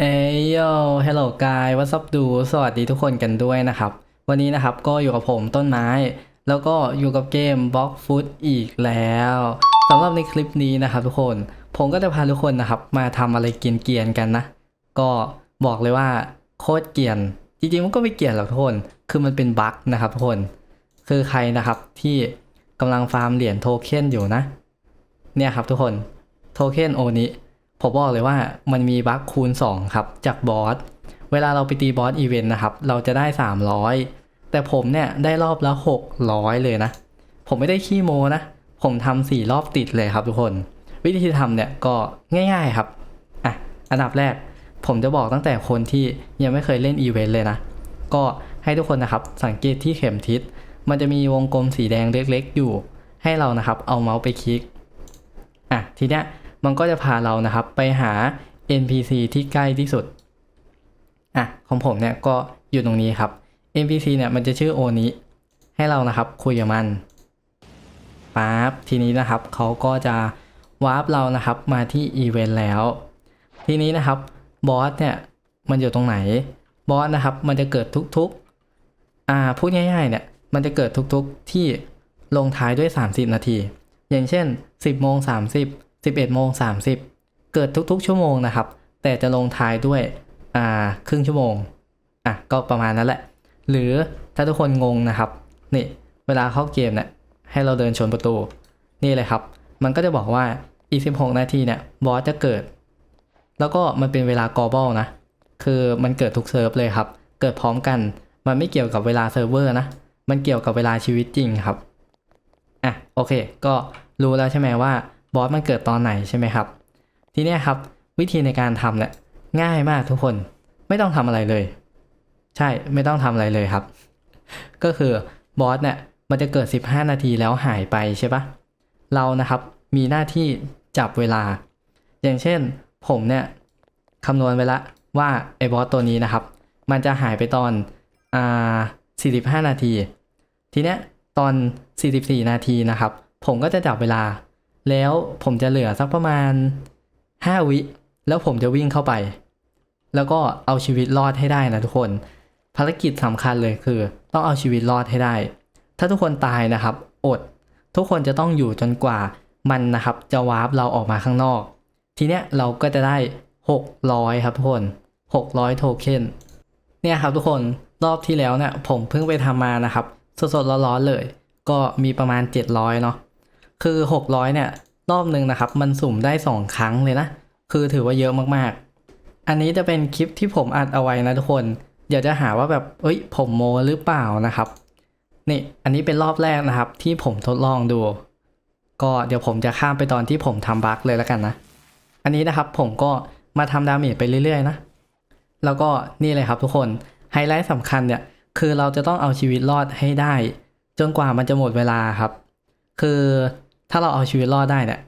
เอ้ยโย hello guy what's up do สวัสดีทุกคนกันด้วยนะครับ วันนี้นะครับก็อยู่กับผมต้นไม้ แล้วก็อยู่กับเกม Block Food อีกแล้วสำหรับในคลิปนี้นะครับทุกคน ผมก็จะพาทุกคนนะครับ มาทำอะไรเกรียนๆกันนะ ก็บอกเลยว่าโคตรเกียน จริงๆมันก็ไม่เกียนหรอกทุกคน คือมันเป็นบั๊กนะครับทุกคน คือใครนะครับที่กำลังฟาร์มเหรียญโทเค็นอยู่นะ เนี่ยครับทุกคน โทเค็นโอนี้ ผมบอกเลยว่ามันมีบั๊กคูณ 2 ครับ จากบอส เวลาเราไปตีบอสอีเวนต์นะครับ เราจะได้ 300 แต่ผมเนี่ยได้รอบละ 600 เลยนะ ผมไม่ได้ขี้โมนะ ผมทำสี่รอบติดเลยครับทุกคน วิธีทำเนี่ยก็ง่ายๆครับอะอันดับแรก ผมจะบอกตั้งแต่คนที่ยังไม่เคยเล่นอีเวนต์เลยนะ ก็ให้ทุกคนนะครับสังเกตที่เข็มทิศ มันจะมีวงกลมสีแดงเล็กๆอยู่ ให้เรานะครับเอาเมาส์ไปคลิกอะทีเนี้ย มันก็จะพาเรานะครับไปหา NPC ที่ใกล้ที่สุด อะของผมเนี่ยก็อยู่ตรงนี้ครับ NPC เนี่ยมันจะชื่อโอนิให้เรานะครับคุยกับมันปั๊บทีนี้นะครับเขาก็จะวาร์ปเรานะครับมาที่อีเวนต์แล้ว ทีนี้นะครับบอสเนี่ยมันอยู่ตรงไหนบอสนะครับมันจะเกิดทุกๆอ่าพูดง่ายๆเนี่ยมันจะเกิดทุกๆที่ลงท้ายด้วย 30 นาที อย่างเช่น 10โมง30 11โมง30 เกิดทุกๆ ชั่วโมงนะครับ แต่จะลงท้ายด้วยอ่าครึ่งชั่วโมงอะก็ประมาณนั้นแหละ หรือถ้าทุกคนงงนะครับ นี่เวลาเข้าเกมเนี่ยให้เราเดินชนประตู นี่เลยครับ มันก็จะบอกว่าอีก16 นาทีเนี่ยบอสจะเกิด แล้วก็มันเป็นเวลากอบอลนะ คือมันเกิดทุกเซิร์ฟเลยครับ เกิดพร้อมกัน มันไม่เกี่ยวกับเวลาเซิร์ฟเวอร์นะ มันเกี่ยวกับเวลาชีวิตจริงครับ อะโอเค ก็รู้แล้วใช่ไหมว่า บอสมันเกิดตอนไหนใช่ไหมครับ ทีนี้ครับวิธีในการทำเนี่ยง่ายมากทุกคนไม่ต้องทำอะไรเลย ใช่ไม่ต้องทำอะไรเลยครับ ก็คือบอสเนี่ยมันจะเกิด 15 นาทีแล้วหายไปใช่ปะเรานะครับมีหน้าที่จับเวลา อย่างเช่นผมเนี่ยคำนวณไว้ละว่าไอ้บอสตัวนี้นะครับ มันจะหายไปตอนอ่า45 นาที ทีเนี้ยตอน 44 นาทีนะครับ ผมก็จะจับเวลา แล้วผมจะเหลือสักประมาณ 5 วิ แล้วผมจะวิ่งเข้าไป แล้วก็เอาชีวิตรอดให้ได้นะทุกคน ภารกิจสำคัญเลยคือ ต้องเอาชีวิตรอดให้ได้ ถ้าทุกคนตายนะครับ อด ทุกคนจะต้องอยู่จนกว่ามันนะครับจะวาร์ปเราออกมาข้างนอก ทีเนี้ยเราก็จะได้ 600 ครับทุกคน 600 โทเค็นเนี่ยครับทุกคนรอบที่แล้วเนี่ยผมเพิ่งไปทำมานะครับ สดๆร้อนๆเลย ก็มีประมาณ 700 เนาะ คือ 600 เนี่ย รอบหนึ่งนะครับ มันสุ่มได้ 2 ครั้งเลยนะ คือถือว่าเยอะมากๆ อันนี้จะเป็นคลิปที่ผมอัดเอาไว้นะทุกคน เดี๋ยวจะหาว่าแบบ เอ้ย ผมโมหรือเปล่านะครับ นี่ อันนี้เป็นรอบแรกนะครับ ที่ผมทดลองดู ก็เดี๋ยวผมจะข้ามไปตอนที่ผมทำบั๊กเลยแล้วกันนะ อันนี้นะครับผมก็มาทำดาเมจไปเรื่อยๆนะ แล้วก็นี่เลยครับทุกคน ไฮไลท์สำคัญเนี่ย คือเราจะต้องเอาชีวิตรอดให้ได้ จนกว่ามันจะหมดเวลาครับ คือ ถ้าเราเอาชีวิตรอดได้เนี่ย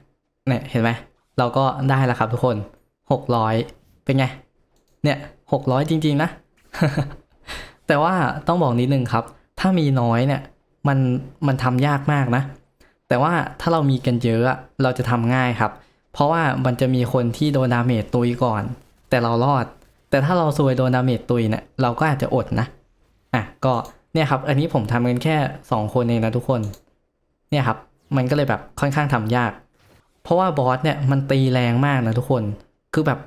เนี่ยเห็นไหมเราก็ได้แล้วครับทุกคน600เป็นไง เนี่ย600จริง ๆ นะ แต่ว่าต้องบอกนิดนึงครับ ถ้ามีน้อยเนี่ยมันมันทำยากมากนะ แต่ว่าถ้าเรามีกันเยอะอะเราจะทำง่ายครับ เพราะว่ามันจะมีคนที่โดนดาเมจตุยก่อน แต่เรารอด แต่ถ้าเราซวยโดนดาเมจตุยเนี่ยเราก็อาจจะอดนะอะก็เนี่ยครับ อันนี้ผมทำกันแค่ 2 คนเองนะทุกคน เนี่ยครับ มันก็เลยแบบค่อนข้างทำยาก เพราะว่าบอสเนี่ยมันตีแรงมากนะทุกคน คือแบบ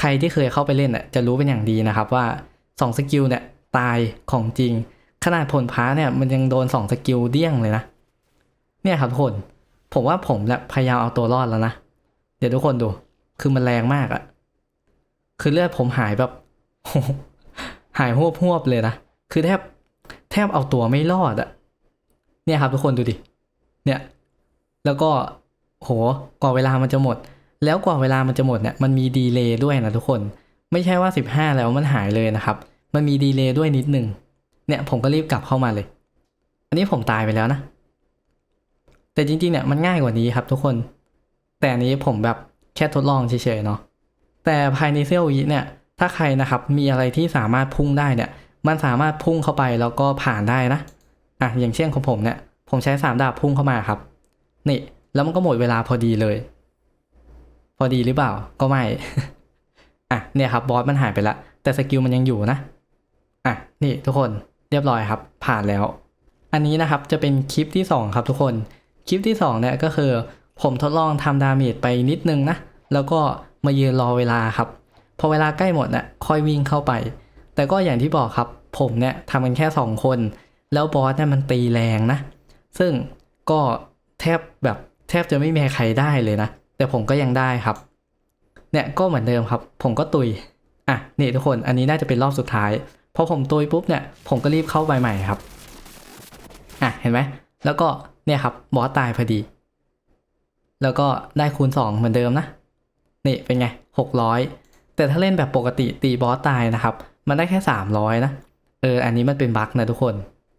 ใครที่เคยเข้าไปเล่นอะจะรู้เป็นอย่างดีนะครับว่า2สกิลเนี่ยตายของจริง ขนาดผลพ้าเนี่ยมันยังโดน2สกิลเดี้ยงเลยนะ เนี่ยครับทุกคน ผมว่าผมเนี่ยพยายามเอาตัวรอดแล้วนะ เดี๋ยวทุกคนดู คือมันแรงมากอะคือเลือดผมหายแบบ หายหวบหวบๆเลยนะ คือแทบแทบเอาตัวไม่รอดอะเนี่ยครับทุกคนดูดิ เนี่ย แล้วก็โหกว่าเวลามันจะหมด แล้วกว่าเวลามันจะหมดเนี่ยมันมีดีเลย์ด้วยนะทุกคน ไม่ใช่ว่า 15 แล้วมันหายเลยนะครับ มันมีดีเลย์ด้วยนิดหนึ่งเนี่ยผมก็รีบกลับเข้ามาเลย อันนี้ผมตายไปแล้วนะ แต่จริงๆเนี่ยมันง่ายกว่านี้ครับทุกคน แต่อันนี้ผมแบบแค่ทดลองเฉยๆเนาะแต่ภายในเซี่ยววิเนี่ยถ้าใครนะครับมีอะไรที่สามารถพุ่งได้เนี่ยมันสามารถพุ่งเข้าไปแล้วก็ผ่านได้นะอะอย่างเช่นของผมเนี่ยผมใช้สามดาบพุ่งเข้ามาครับ นี่ แล้วมันก็หมดเวลาพอดีเลย พอดีหรือเปล่า ก็ไม่ อะ เนี่ยครับบอสมันหายไปละ แต่สกิลมันยังอยู่นะ อะ นี่ทุกคน เรียบร้อยครับ ผ่านแล้ว อันนี้นะครับจะเป็นคลิปที่ 2 ครับทุกคน คลิปที่2เนี่ยก็คือ ผมทดลองทำดาเมจไปนิดนึงนะ แล้วก็มายืนรอเวลาครับ พอเวลาใกล้หมดน่ะค่อยวิ่งเข้าไป แต่ก็อย่างที่บอกครับ ผมเนี่ยทำกันแค่ 2 คน แล้วบอสเนี่ยมันตีแรงนะ ซึ่งก็ แทบแบบแทบจะไม่มีใครได้เลยนะ แต่ผมก็ยังได้ครับ เนี่ยก็เหมือนเดิมครับ ผมก็ตุย อะนี่ทุกคนอันนี้น่าจะเป็นรอบสุดท้ายพอผมตุยปุ๊บเนี่ยผมก็รีบเข้าไปใหม่ครับ อะเห็นไหมแล้วก็เนี่ยครับบอสตายพอดี แล้วก็ได้คูณ 2 เหมือนเดิมนะ นี่เป็นไง 600 แต่ถ้าเล่นแบบปกติตีบอสตายนะครับ มันได้แค่ 300 นะ เออ อันนี้มันเป็นบั๊กนะทุกคน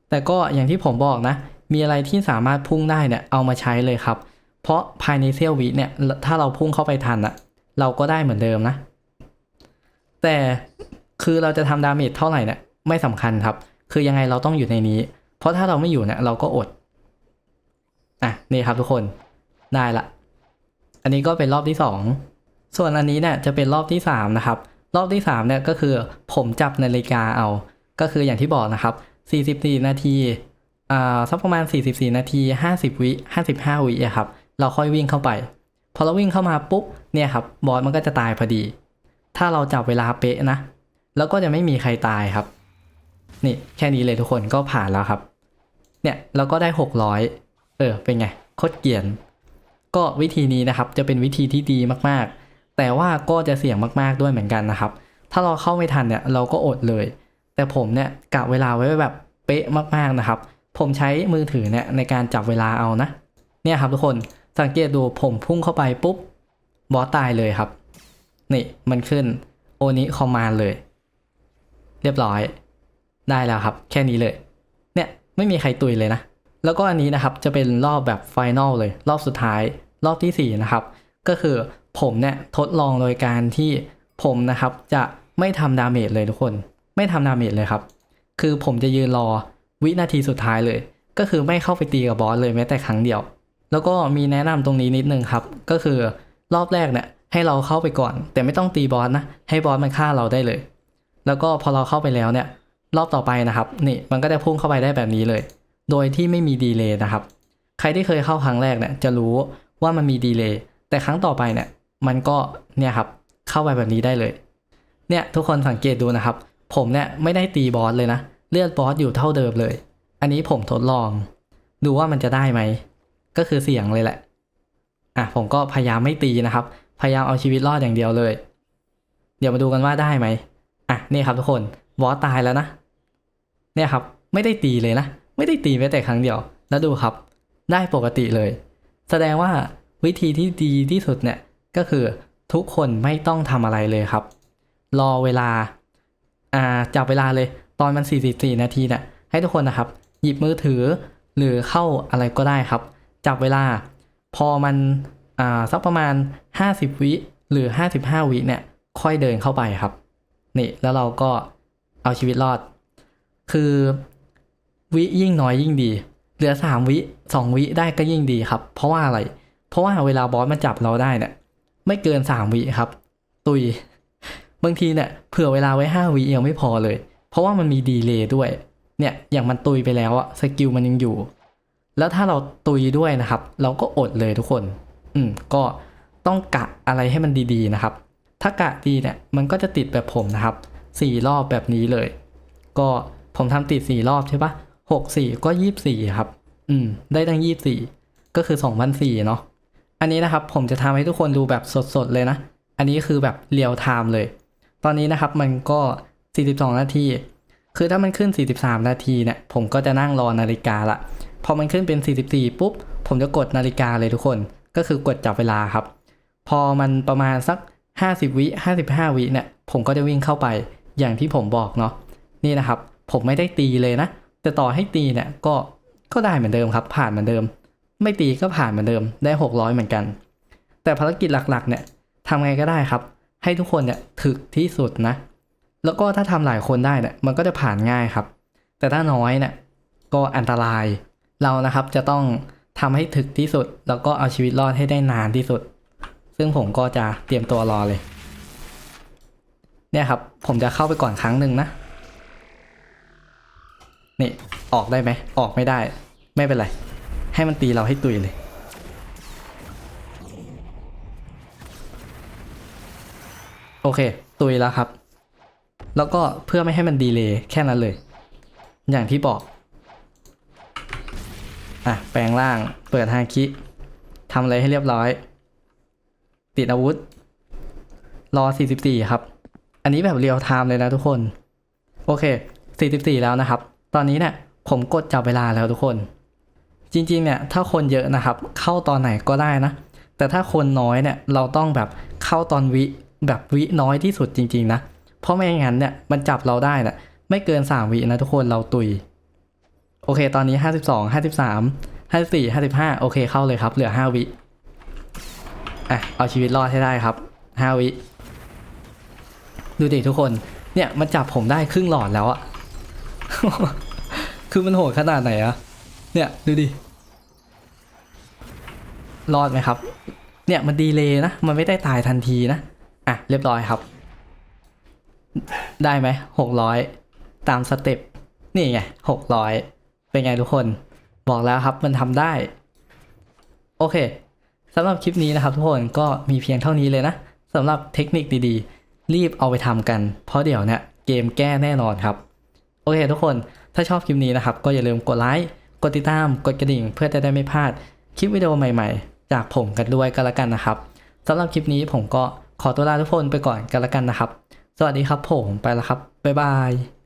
แต่ก็อย่างที่ผมบอกนะ มีอะไรที่สามารถพุ่งได้เนี่ยเอามาใช้เลยครับ เพราะภายในเซี่ยววิเนี่ยถ้าเราพุ่งเข้าไปทันอะเราก็ได้เหมือนเดิมนะ แต่คือเราจะทำดาเมจเท่าไหร่เนี่ยไม่สำคัญครับ คือยังไงเราต้องอยู่ในนี้ เพราะถ้าเราไม่อยู่เนี่ยเราก็อดอะนี่ครับทุกคนได้ละ อันนี้ก็เป็นรอบที่สองส่วนอันนี้เนี่ยจะเป็นรอบที่สามนะครับ รอบที่สามเนี่ยก็คือผมจับนาฬิกาเอา ก็คืออย่างที่บอกนะครับ 44 นาที อ่าสักประมาณ 44 นาที 50 วิ 55 วิอะครับ เราค่อยวิ่งเข้าไป พอเราวิ่งเข้ามาปุ๊บ เนี่ยครับ บอสมันก็จะตายพอดี ถ้าเราจับเวลาเป๊ะนะ แล้วก็จะไม่มีใครตายครับ นี่แค่นี้เลยทุกคนก็ผ่านแล้วครับ เนี่ยเราก็ได้ 600 เออ เป็นไง โคตรเกียน ก็วิธีนี้นะครับ จะเป็นวิธีที่ดีมากๆ แต่ว่าก็จะเสี่ยงมากๆด้วยเหมือนกันนะครับ ถ้าเราเข้าไม่ทันเนี่ย เราก็อดเลย แต่ผมเนี่ยกะเวลาไว้แบบเป๊ะมากๆนะครับ ผมใช้มือถือเนี่ยในการจับเวลาเอานะ เนี่ยครับทุกคนสังเกตดูผมพุ่งเข้าไปปุ๊บบอสตายเลยครับ นี่มันขึ้นโอนี้คอมมานเลย เรียบร้อย ได้แล้วครับ แค่นี้เลย เนี่ยไม่มีใครตุยเลยนะ แล้วก็อันนี้นะครับจะเป็นรอบแบบไฟนอลเลย รอบสุดท้ายรอบทีสี่ 4 นะครับ ก็คือผมเนี่ยทดลองโดยการที่ผมนะครับจะไม่ทำดาเมจเลยทุกคน ไม่ทำดาเมจเลยครับ คือผมจะยืนรอ วินาทีสุดท้ายเลย ก็คือไม่เข้าไปตีกับบอสเลยแม้แต่ครั้งเดียว แล้วก็มีแนะนำตรงนี้นิดนึงครับ ก็คือรอบแรกเนี่ยให้เราเข้าไปก่อน แต่ไม่ต้องตีบอสนะ ให้บอสมันฆ่าเราได้เลย แล้วก็พอเราเข้าไปแล้วเนี่ย รอบต่อไปนะครับ นี่มันก็จะพุ่งเข้าไปได้แบบนี้เลย โดยที่ไม่มีดีเลย์นะครับ ใครที่เคยเข้าครั้งแรกเนี่ยจะรู้ว่ามันมีดีเลย์แต่ครั้งต่อไปเนี่ยมันก็เนี่ยครับเข้าไปแบบนี้ได้เลย เนี่ยทุกคนสังเกตดูนะครับ ผมเนี่ยไม่ได้ตีบอสเลยนะ เลือดบอสอยู่เท่าเดิมเลย อันนี้ผมทดลอง ดูว่ามันจะได้ไหม ก็คือเสี่ยงเลยแหละ อะผมก็พยายามไม่ตีนะครับ พยายามเอาชีวิตรอดอย่างเดียวเลย เดี๋ยวมาดูกันว่าได้ไหมอะนี่ครับทุกคนบอสตายแล้วนะ เนี่ยครับ ไม่ได้ตีเลยนะ ไม่ได้ตีแม้แต่ครั้งเดียว แล้วดูครับ ได้ปกติเลย แสดงว่าวิธีที่ดีที่สุดเนี่ย ก็คือทุกคนไม่ต้องทำอะไรเลยครับ รอเวลา อ่าจับเวลาเลย ตอนมัน 44 นาทีเนี่ยให้ทุกคนนะครับ หยิบมือถือหรือเข้าอะไรก็ได้ครับ จับเวลา พอมันอ่าสักประมาณ 50 วิหรือ 55 วิเนี่ยค่อยเดินเข้าไปครับนี่แล้วเราก็เอาชีวิตรอด คือวิยิ่งน้อยยิ่งดี เหลือ 3 วิ 2 วิได้ก็ยิ่งดีครับ เพราะว่าอะไร เพราะว่าเวลาบอสมันจับเราได้เนี่ยไม่เกิน 3 วิครับ ตุย บางทีเนี่ยเผื่อเวลาไว้ 5 วิยังไม่พอเลย เพราะว่ามันมีดีเลย์ด้วย เนี่ยอย่างมันตุยไปแล้วอะสกิลมันยังอยู่ แล้วถ้าเราตุยด้วยนะครับ เราก็อดเลยทุกคน อืมก็ต้องกะอะไรให้มันดีๆนะครับ ถ้ากะดีเนี่ยมันก็จะติดแบบผมนะครับสี่รอบแบบนี้เลย ก็ผมทำติดสี่รอบใช่ปะหกสี่ก็ยี่สี่ครับ อืม ได้ตั้งยี่สี่ก็คือสองพันสี่เนาะ อันนี้นะครับผมจะทำให้ทุกคนดูแบบสดๆเลยนะ อันนี้คือแบบเรียลไทม์เลย ตอนนี้นะครับมันก็ 42 นาที คือถ้ามันขึ้น 43 นาทีเนี่ย ผมก็จะนั่งรอนาฬิกาละ พอมันขึ้นเป็น 44 ปุ๊บ ผมจะกดนาฬิกาเลยทุกคน ก็คือกดจับเวลาครับ พอมันประมาณสัก 50 วิ 55 วิเนี่ย ผมก็จะวิ่งเข้าไป อย่างที่ผมบอกเนาะ นี่นะครับ ผมไม่ได้ตีเลยนะ แต่ต่อให้ตีเนี่ย ก็ ก็ได้เหมือนเดิมครับ ผ่านเหมือนเดิม ไม่ตีก็ผ่านเหมือนเดิม ได้ 600 เหมือนกัน แต่ภารกิจหลักๆ เนี่ยทำไงก็ได้ครับ ให้ทุกคนเนี่ยถึกที่สุดนะ แล้วก็ถ้าทำหลายคนได้เนี่ยมันก็จะผ่านง่ายครับ แต่ถ้าน้อยเนี่ยก็อันตรายเรานะครับจะต้องทำให้ถึกที่สุด แล้วก็เอาชีวิตรอดให้ได้นานที่สุด ซึ่งผมก็จะเตรียมตัวรอเลย เนี่ยครับ ผมจะเข้าไปก่อนครั้งหนึ่งนะ นี่ ออกได้ไหม ออกไม่ได้ ไม่เป็นไร ให้มันตีเราให้ตุยเลยโอเค ตุยแล้วครับ แล้วก็เพื่อไม่ให้มันดีเลย์แค่นั้นเลย อย่างที่บอก อะ แปลงร่าง เปิดฮาคิทำอะไรให้เรียบร้อย ติดอาวุธ รอ 44 ครับ อันนี้แบบเรียลไทม์เลยนะทุกคน โอเค 44 แล้วนะครับ ตอนนี้เนี่ยผมกดจับเวลาแล้วทุกคน จริงๆเนี่ยถ้าคนเยอะนะครับ เข้าตอนไหนก็ได้นะ แต่ถ้าคนน้อยเนี่ยเราต้องแบบเข้าตอนวิแบบวิน้อยที่สุดจริง ๆ นะ เพราะไม่งั้นเนี่ยมันจับเราได้น่ะไม่เกิน 3วินะทุกคนเราตุย โอเคตอนนี้ 52 53 54 55 โอเคเข้าเลยครับ เหลือ 5 วิอะเอาชีวิตรอดให้ได้ครับ 5 วิ ดูดิทุกคน เนี่ยมันจับผมได้ครึ่งหลอดแล้วอะคือมันโหดขนาดไหนอะเนี่ยดูดิ รอดไหมครับ เนี่ยมันดีเลยนะ มันไม่ได้ตายทันทีนะ อะเรียบร้อยครับ ได้ไหมหกร้อยตามสเต็ปนี่ไงหกร้อยเป็นไงทุกคน บอกแล้วครับมันทำได้ โอเคสำหรับคลิปนี้นะครับทุกคนก็มีเพียงเท่านี้เลยนะสำหรับเทคนิคดีๆ รีบเอาไปทำกัน เพราะเดี๋ยวเนี่ยเกมแก้แน่นอนครับ โอเคทุกคนถ้าชอบคลิปนี้นะครับ ก็อย่าลืมกดไลค์กดติดตามกดกระดิ่ง เพื่อจะได้ไม่พลาดคลิปวิดีโอใหม่ๆ จากผมกันด้วยกันละกันนะครับสำหรับคลิปนี้ผมก็ขอตัวลาทุกคนไปก่อนกันละกันนะครับ สวัสดีครับผมไปแล้วครับ บ๊ายบาย